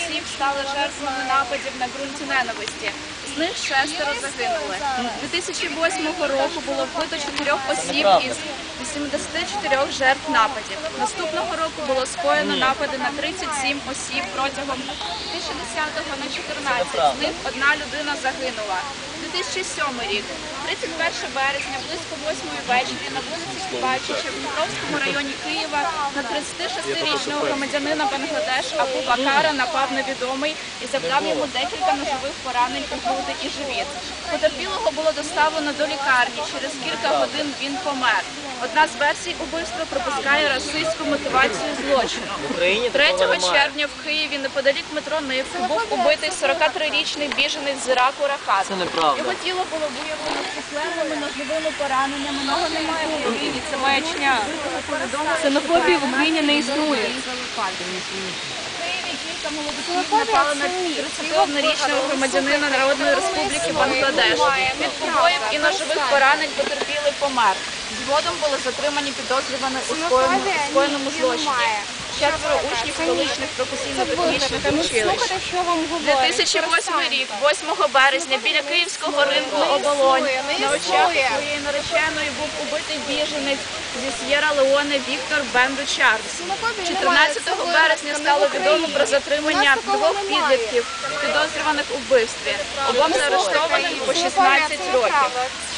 осіб стали жертвами нападів на ґрунті ненависті. З них шестеро загинули. 2008 року було вбито чотирьох осіб із 84 жертв нападів. Наступного року було скоєно напади на 37 осіб протягом 2010 на 14. З них одна людина загинула. 2007 рік, 31 березня, близько 8 вечора на вулиці Кубачича в Дніпровському районі Києва на 36-річного громадянина Бангладеш Абу Бакара напав невідомий і завдав йому декілька ножових поранень у груди і живіт. Потерпілого було доставлено до лікарні. Через кілька годин він помер. Одна з версій убивства пропускає расистську мотивацію злочину. 3 червня в Києві неподалік метро Нивки був убитий 43-річний біженець з Іраку Рахат. Це неправда. Його тіло було виявлено з численними ножовими пораненнями. Нога немає в Україні. Це маячня. Ксенофобії в Україні не існує. Кілька молодиків напали на 31-річного громадянина Народної Республіки Бангладеш. Від побоїв і ножових поранень потерпілий помер. Згодом були затримані підозрювані у скоєному, скоєному злочині. Четверо учнів столичних професійно-технічних училищ. Вам говорять. 2008 рік, 8 березня, біля київського ринку оболонь на очах своєї нареченої був убитий біженець зі С'єра Леоне Віктор Бенду Чарльз. 14 березня стало відомо про затримання двох підлітків, підозрюваних у вбивстві. Обом заарештованих по 16 років.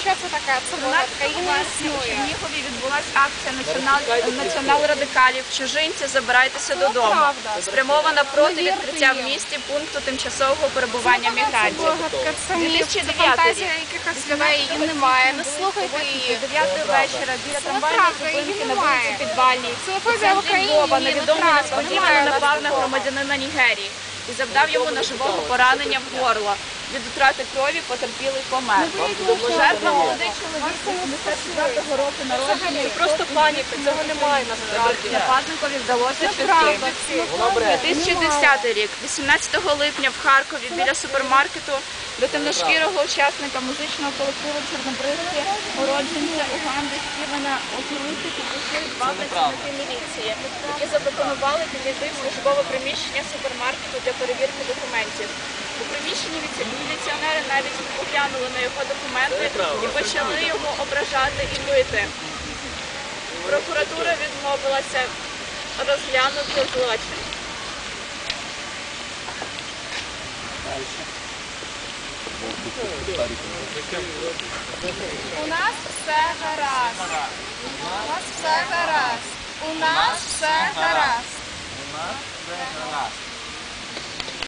Що це? Це була 17 країна вересня існує. Чернігові відбулася акція націонал- націонал-радикалів «Чужинці, забирайтеся додому», спрямована проти відкриття в місті пункту тимчасового перебування мігрантів. Вигадка, це міф, це 2009 фантазія якихось людей, її немає. Не слухайте її. 9 вечора біля трамвайної зупинки на вулиці Підвальній. В Україні невідомий несподівано напав на громадянина Нігерії і завдав йому ножового поранення в горло. Від утрати крові потерпілий помер. Жертва молодий чоловік 84 року народження. Це Просто паніка, цього немає насправді. Нападникові вдалося втекти. 2010 рік, 18 липня в Харкові біля супермаркету до темношкірого учасника музичного колективу Чорнобривці, уродженця Уганди Стівена Окруси підійшли два працівники міліції, які запропонували підійти в службове приміщення супермаркету для перевірки документів. У приміщенні міліціонери навіть поглянули на його документи і почали його ображати і бити. Прокуратура відмовилася розглянути злочин. У нас все гаразд. У нас все гаразд. У нас все гаразд. У нас все гаразд.